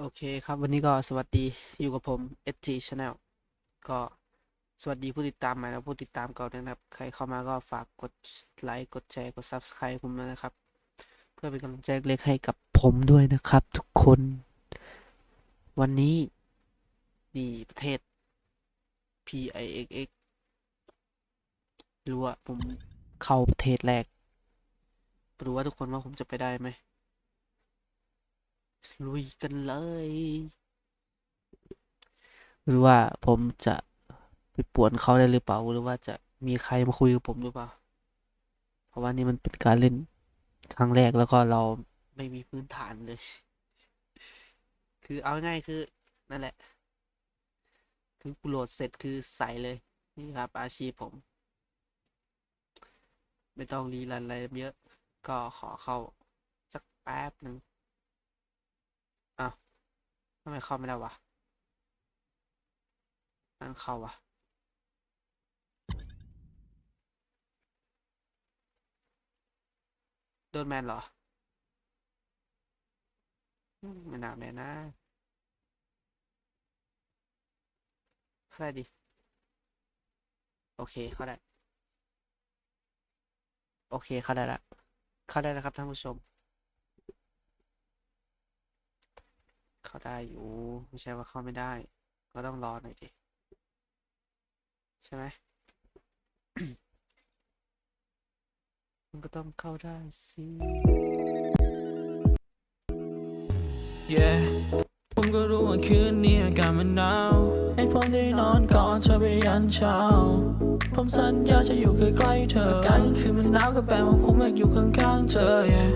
โอเคครับวันนี้ก็สวัสดีอยู่กับผม ST Channel ก็สวัสดีผู้ติดตามใหม่และผู้ติดตามเก่าด้วยนะครับ ใครเข้ามาก็ฝากกดไลค์กดแชร์กด Subscribe ผมนะครับ เพื่อเป็นกำลังใจเล็กๆให้กับผมด้วยนะครับ ทุกคน วันนี้นี่ประเทศ PIXX รู้ว่าผมเข้าประเทศแรกรู้ว่าทุกคนว่าผมจะไปได้ไหม ลุยกันเลย หรือว่าผมจะไปป่วนเขาได้หรือเปล่า หรือว่าจะมีใครมาคุยกับผมหรือเปล่า เพราะว่านี่มันเป็นการเล่นครั้งแรกแล้วก็เราไม่มีพื้นฐานเลย คือเอาง่ายคือนั่นแหละ คือกูโหลดเสร็จคือใส่เลย นี่ครับ อาชีพผม ไม่ต้องรีรันอะไรเยอะ ก็ขอเข้าสักแป๊บหนึ่ง ทำไมเข้าไม่ได้วะนั่นเข้าวะโดนแมนเหรอ ไม่น่าแมนนะเข้าได้ดิ โอเค เข้าได้ โอเค เข้าได้ละ เข้าได้แล้วครับท่านผู้ชม เข้าได้อยู่ ไม่ใช่ว่าเข้าไม่ได้ ก็ต้องรอหน่อยดิ ใช่ไหมมันก็ต้องเข้าได้สิ Yeah ผมก็รู้ว่าคืนนี้อากาศมันหนาวให้ผมได้นอนกอดเธอไปยันเช้า ผมสัญญาจะอยู่ใกล้ๆเธออากาศกลางคืนมันหนาวก็แปลว่าผมอยากอยู่ข้างๆเธอ yeah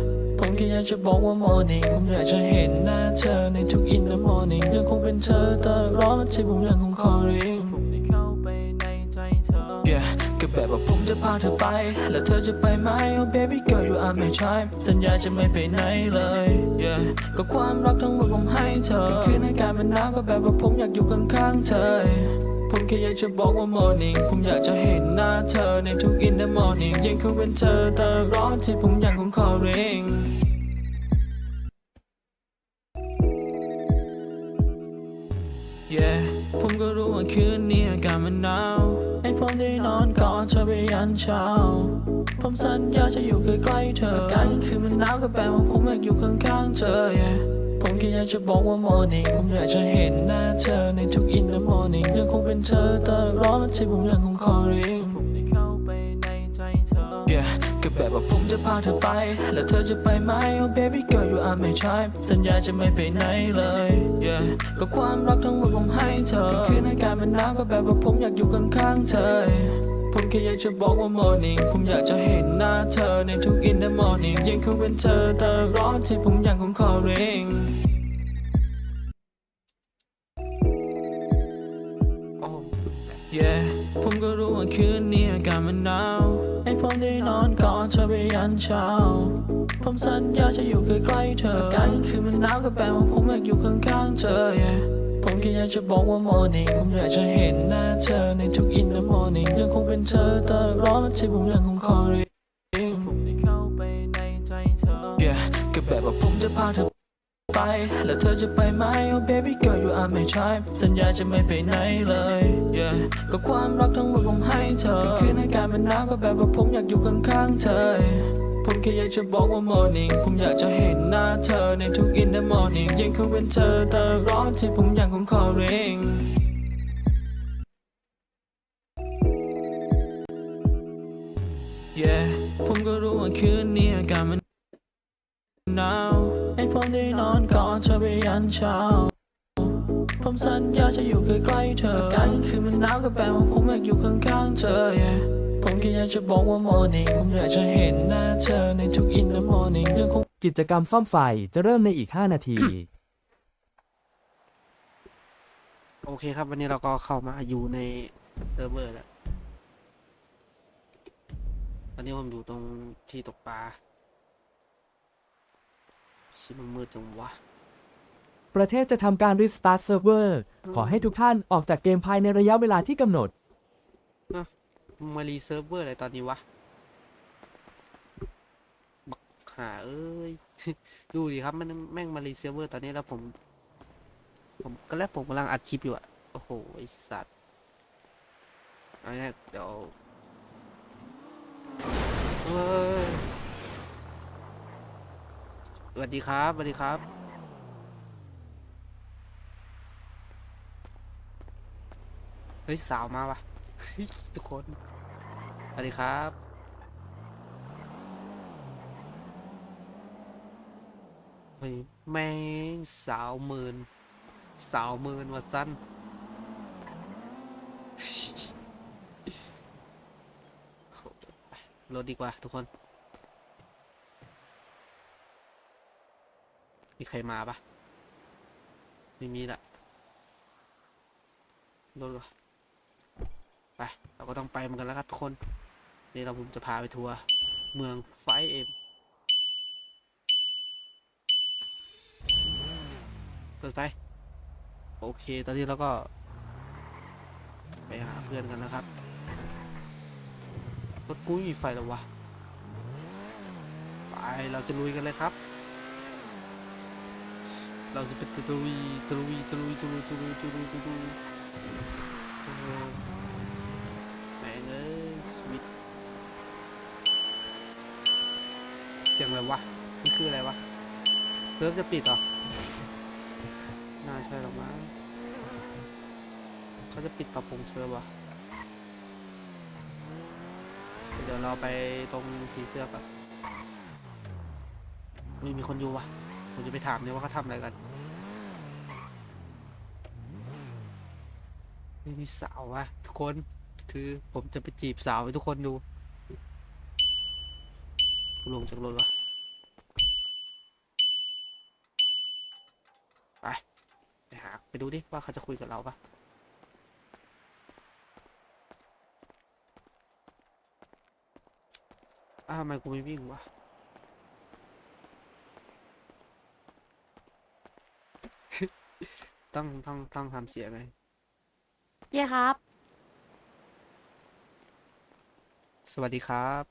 ผมแค่อยากจะบอกว่า morning ผมอยากจะเห็นหน้าเธอในทุก in the morning ยังคงเป็นเธอตลอดที่ผมยังคง calling ผมได้เข้าไปในใจเธอ yeah ก็แบบว่าผมจะพาเธอไป แล้วเธอจะไปไหม oh baby girl you are my type สัญญาจะไม่ไปไหนเลย yeah ก็ความรักทั้งหมดผมให้เธอคืนอากาศมันหนาวก็แบบว่าผมอยากอยู่ข้างๆเธอ ผมแค่อยากจะบอกว่า morning ผมอยากจะเห็นหน้าเธอในทุก in the morning ยังคงเป็นเธอตลอดที่ผมอยังคง calling yeah ผมก็รู้ว่าคืนนี้อากาศมันหนาวให้ผมได้นอนกอดเธอไปยันเช้า ผมสัญญาจะอยู่ใกล้ๆเธออากาศกลางคืนมันหนาวก็แปลว่าผมอยากอยู่ข้างๆเธอ yeah แค่อยากจะบอกว่า morning ผมอยากจะเห็นหน้าเธอในทุก in the morning ยังคงเป็นเธอตลอดที่ผมยังคง calling ผมได้เข้าไปในใจเธอ yeah ก็แบบว่าผมจะพาเธอไป แล้วเธอจะไปไหม oh baby girl you are my type สัญญาจะไม่ไปไหนเลย yeah ก็ความรักทั้งหมดผมให้เธอคืนอากาศมันหนาวก็แบบว่าผมอยากอยู่ข้างๆเธอ ผมแค่อยากจะบอกว่า morning ผมอยากจะเห็นหน้าเธอในทุก in the morning ยังคงเป็นเธอตลอดที่ผมยังคง calling โอ้ yeah ผมก็รู้ว่าคืนนี้อากาศมันหนาวให้ผมได้นอนกอดเธอไปยันเช้า ผมสัญญาจะอยู่ใกล้ๆเธออากาศกลางคืนมันหนาวก็แปลว่าผมอยากอยู่ข้างๆเธอ yeah ค่อยากจะบอกว่า morning ผมอยากจะเห็นหน้าเธอในทุก in the morning ยังคงเป็นเธอตลอดที่ผมยังคง calling ผมได้เข้าไปในใจเธอ yeah ก็แบบว่าผมจะพาเธอไป แล้วเธอจะไปไหม oh baby girl you are my type สัญญาจะไม่ไปไหนเลย yeah ก็ความรักทั้งหมดผมให้เธอคืนอากาศมันหนาวก็แบบว่าผมอยากอยู่ข้างๆเธอ ผมแค่อยากจะบอกว่า morning ผมอยากจะเห็นหน้าเธอในทุก in the morning ยังคงเป็นเธอตลอดที่ผมยังคง calling yeah ผมก็รู้ว่าคืนนี้อากาศมันหนาวให้ผมได้นอนก่อดเธอไปยันเช้า ผมสัญญาจะอยู่ใกล้ๆเธอ กาศกลางคืนมันหนาวก็แปลว่าผมอยากอยู่ข้างๆเธอ yeah ผมแค่อยากจะบอกว่า morning ผมอยากจะเห็นหน้าเธอในทุก in the morning ยังคงกิจกรรมซ่อมไฟจะเริ่มในอีก 5 นาที โอเคครับ วันนี้เราก็เข้ามาอยู่ในเซิร์ฟเวอร์แล้ว ตอนนี้ผมอยู่ตรงที่ตกปลาชิมันมืดจังวะ ประเทศจะทำการรีสตาร์ทเซิร์ฟเวอร์ขอให้ทุกท่านออกจากเกมภายในระยะเวลาที่กำหนดมึง มารีเซิร์ฟเวอร์อะไรตอนนี้วะ บักหาเอ้ย ดูดิครับมันแม่งมารีเซิร์ฟเวอร์ตอนนี้แล้วผม ผมก็แล้วผมกำลังอัดคลิปอยู่อะโอ้โห ไอสัตว์อาเนี่ยเดี๋ยวเฮ้ยสวัสดีครับ สวัสดีครับเฮ้ยสาวมาว่ะ ทุกคน สวัสดีครับ เฮ้ยแม่งสาวหมื่นสาวหมื่นว่ะสั้น รถดีกว่าทุกคน มีใครมาปะไม่มีละรถวะ ไป เราก็ต้องไปเหมือนกันแล้วครับทุกคนนี่เราผมจะพาไปทัวร์เมืองไฟเอ็มเปิดไฟโอเค ตอนนี้เราก็ ไปหาเพื่อนกันนะครับรถกูไม่มีไฟแล้ววะ ไป เราจะลุยกันเลยครับ เราจะเป็นตะลุยตะลุยตะลุยตะลุยตะลุยตะลุยตะลุยโอ้โหแม่งเอ้ยชีวิตเสียง อะไรวะมันคืออะไรวะเริ่มจะปิดเหรอน่าใช่หรอมั้งเขาจะปิดปรับปรุงเซิร์ฟวะเดี๋ยวเราไปตรงผีเสื้อก่อนม่มีคนอยู่วะผมจะไปถามเนี่ยว่าเขาทำอะไรกันไม่มีสาววะทุกคนคือผมจะไปจีบสาวให้ทุกคนดูลงจากรถวะ ไปไปหาไปดูดิว่าเขาจะคุยกับเราปะอ้าวทำไมกูไม่วิ่งวะต้องต้องต้องทำเสียงไงเย้ครับ สวัสดีครับ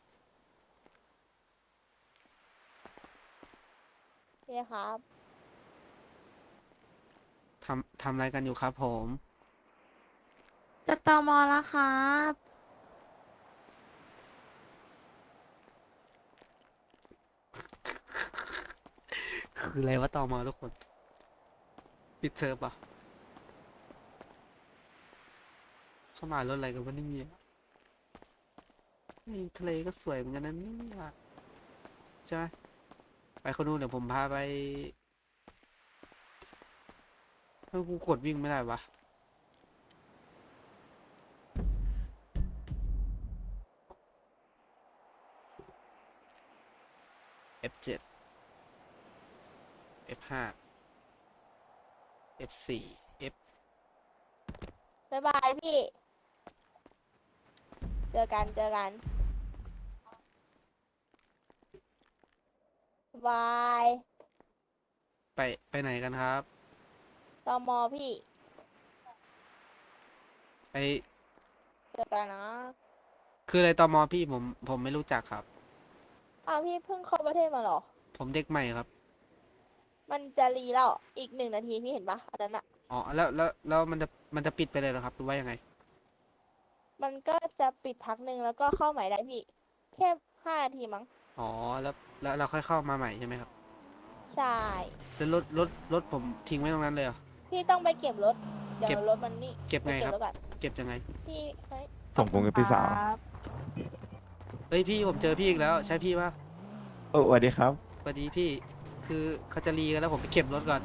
เย้ครับ ทำทำอะไรกันอยู่ครับผม จะตอมอแล้วครับ คืออะไรวะต่อมาทุกคน ปิดเซิร์ฟอะเข้ามารถอะไรกันวะเนี่ยนี่ทะเลก็สวยเหมือนกันนะเนี่ยใช่ไหมไปคนนู้นเดี๋ยวผมพาไป ถ้ากูกดวิ่งไม่ได้วะ F7 F5 F4 F บ๊ายบายพี่ เจอกันเจอกันบาย ไป ไปไหนกันครับ ตอมอพี่ไปเจอกันนะคืออะไรตมพี่ผมผมไม่รู้จักครับ อ้าวพี่เพิ่งเข้าประเทศมาเหรอ ผมเด็กใหม่ครับมันจะรีแล้วอีกหนึ่งนาทีพี่เห็นปะอันนั้นอะอ๋อแล้วแล้วแล้วมันจะมันจะปิดไปเลยเหรอครับหรือว่ายังไง มันก็จะปิดพักหนึ่งแล้วก็เข้าใหม่ได้พี่ แค่ห้านาทีมั้งอ๋อแล้วแล้วเราค่อยเข้ามาใหม่ใช่ไหมครับใช่แล้วรถรถรถผมทิ้งไว้ตรงนั้นเลยเหรอ พี่ต้องไปเก็บรถ เดี๋ยเก็บวรถมันนี่เก็บไปไงเก็บครับรถก่อนเก็บยังไง พี่เฮ้ยส่งผมกับพี่สาวเฮ้ยพี่ผมเจอพี่อีกแล้ว ใช่พี่ปะโอ้สวัสดีครับ สวัสดีพี่ คือเขาจะรีกันแล้วผมไปเก็บรถก่อน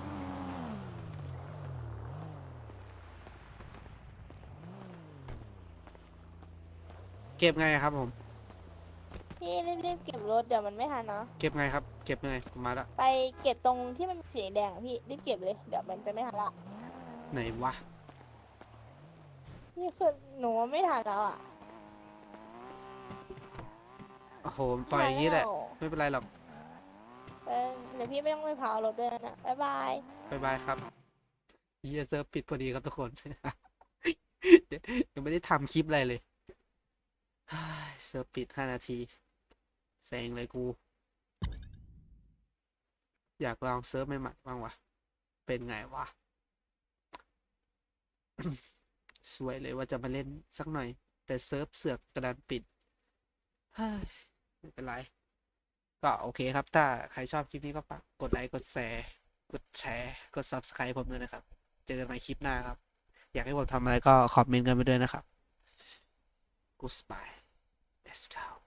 เก็บไงครับผม พี่รีบๆเก็บรถเดี๋ยวมันไม่ทันนะเก็บไงครับ เก็บยังไงผมมาละไปเก็บตรงที่มันมีสีแดงอะพี่รีบเก็บเลยเดี๋ยวมันจะไม่ทันละไหนวะนี่คือหนูว่าไม่ทันแล้วอะโอ้โหปล่อยอย่างนี้แหละไม่ทันไม่เป็นไรหรอกแล้วเดี๋ยวพี่ไม่ต้องไปเผารถด้วยนะบ๊ายบายบายบายครับเฮียเซิร์ฟปิดพอดีครับทุกคน ยังไม่ได้ทำคลิปอะไรเลยเฮ้ยเซิร์ฟปิดห้านาทีแซงเลยกู อยากลองเซิร์ฟใหม่ๆบ้างวะ เป็นไงวะ สวยเลยว่าจะมาเล่นสักหน่อย แต่เซิร์ฟเสือกกระดานปิดไม่เป็นไร ก็โอเคครับ ถ้าใครชอบคลิปนี้ก็ฝากกดไลค์ กดแชร์ กดแชร์ กด subscribe ผมด้วยนะครับ เจอกันใหม่คลิปหน้าครับ อยากให้ผมทำอะไรก็คอมเมนต์กันไปด้วยนะครับ Goodbye Let's go